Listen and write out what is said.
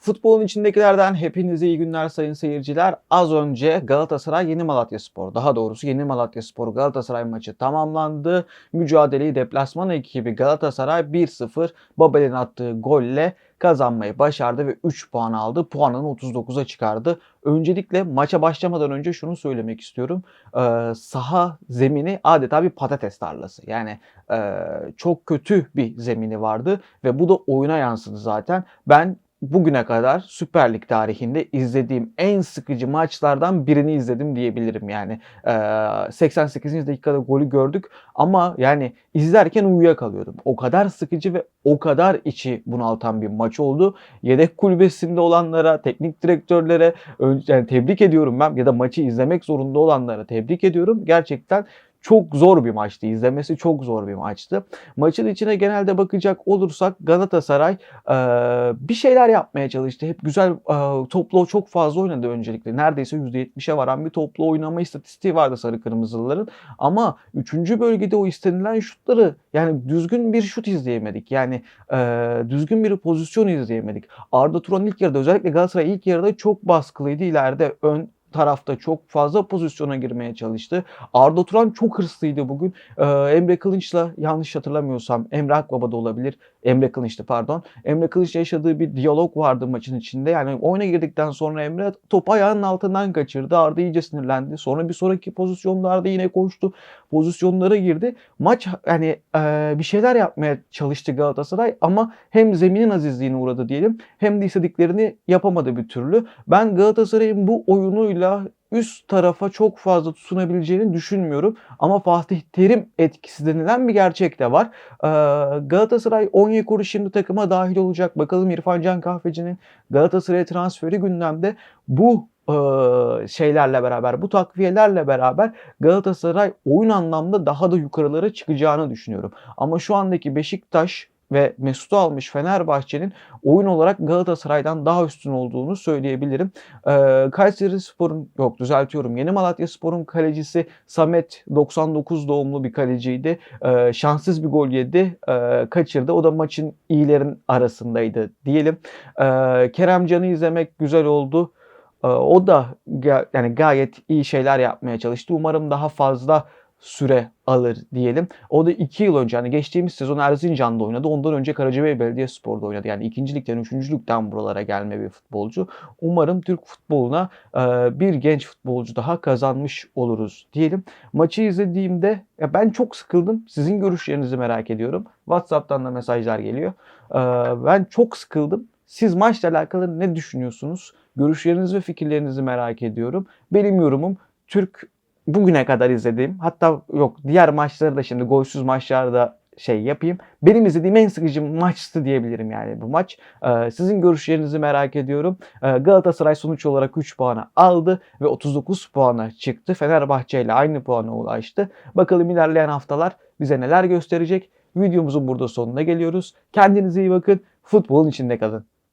Futbolun içindekilerden hepinize iyi günler sayın seyirciler. Az önce Galatasaray Yeni Malatya Spor, daha doğrusu Yeni Malatya Spor Galatasaray maçı tamamlandı. Mücadeleyi deplasman ekibi Galatasaray 1-0 Babel'in attığı golle kazanmayı başardı ve 3 puan aldı. Puanını 39'a çıkardı. Öncelikle maça başlamadan önce şunu söylemek istiyorum. Ee, saha zemini adeta bir patates tarlası. Yani e, çok kötü bir zemini vardı ve bu da oyuna yansıdı zaten. Ben bugüne kadar Süper Lig tarihinde izlediğim en sıkıcı maçlardan birini izledim diyebilirim yani. Ee, 88. dakikada golü gördük ama yani izlerken uyuyakalıyordum. O kadar sıkıcı ve o kadar içi bunaltan bir maç oldu. Yedek kulübesinde olanlara, teknik direktörlere yani tebrik ediyorum ben ya da maçı izlemek zorunda olanlara tebrik ediyorum. Gerçekten çok zor bir maçtı. İzlemesi çok zor bir maçtı. Maçın içine genelde bakacak olursak Galatasaray e, bir şeyler yapmaya çalıştı. Hep güzel e, toplu çok fazla oynadı öncelikle. Neredeyse %70'e varan bir toplu oynama istatistiği vardı sarı kırmızılıların. Ama 3. bölgede o istenilen şutları yani düzgün bir şut izleyemedik. Yani e, düzgün bir pozisyon izleyemedik. Arda Turan ilk yarıda özellikle Galatasaray ilk yarıda çok baskılıydı. İleride ön tarafta çok fazla pozisyona girmeye çalıştı. Arda Turan çok hırslıydı bugün. Ee, Emre Kılınç'la yanlış hatırlamıyorsam Emre Akbaba da olabilir. Emre Kılınç'tı pardon. Emre Kılınç'la yaşadığı bir diyalog vardı maçın içinde. Yani oyuna girdikten sonra Emre topu ayağının altından kaçırdı. Arda iyice sinirlendi. Sonra bir sonraki pozisyonda Arda yine koştu. Pozisyonlara girdi. Maç hani e, bir şeyler yapmaya çalıştı Galatasaray ama hem zeminin azizliğine uğradı diyelim hem de istediklerini yapamadı bir türlü. Ben Galatasaray'ın bu oyunuyla üst tarafa çok fazla tutunabileceğini düşünmüyorum. Ama Fatih Terim etkisi denilen bir gerçek de var. Ee, Galatasaray Onyekuru şimdi takıma dahil olacak. Bakalım İrfan Can Kahveci'nin Galatasaray'a transferi gündemde. Bu e, şeylerle beraber, bu takviyelerle beraber Galatasaray oyun anlamda daha da yukarılara çıkacağını düşünüyorum. Ama şu andaki Beşiktaş ve Mesut'u almış Fenerbahçe'nin oyun olarak Galatasaray'dan daha üstün olduğunu söyleyebilirim. Ee, Kayseri Spor'un yok düzeltiyorum. Yeni Malatya Spor'un kalecisi Samet 99 doğumlu bir kaleciydi. Ee, şanssız bir gol yedi. Ee, kaçırdı. O da maçın iyilerin arasındaydı diyelim. Ee, Keremcan'ı izlemek güzel oldu. Ee, o da yani gayet iyi şeyler yapmaya çalıştı. Umarım daha fazla süre alır diyelim. O da 2 yıl önce hani geçtiğimiz sezon Erzincan'da oynadı. Ondan önce Karacabey Belediyespor'da oynadı. Yani ikincilikten, üçüncülükten buralara gelme bir futbolcu. Umarım Türk futboluna e, bir genç futbolcu daha kazanmış oluruz diyelim. Maçı izlediğimde ya ben çok sıkıldım. Sizin görüşlerinizi merak ediyorum. WhatsApp'tan da mesajlar geliyor. E, ben çok sıkıldım. Siz maçla alakalı ne düşünüyorsunuz? Görüşlerinizi ve fikirlerinizi merak ediyorum. Benim yorumum Türk bugüne kadar izlediğim hatta yok diğer maçları da şimdi golsüz maçlarda şey yapayım. Benim izlediğim en sıkıcı maçtı diyebilirim yani bu maç. Ee, sizin görüşlerinizi merak ediyorum. Ee, Galatasaray sonuç olarak 3 puanı aldı ve 39 puana çıktı. Fenerbahçe ile aynı puana ulaştı. Bakalım ilerleyen haftalar bize neler gösterecek. Videomuzun burada sonuna geliyoruz. Kendinize iyi bakın. Futbolun içinde kalın.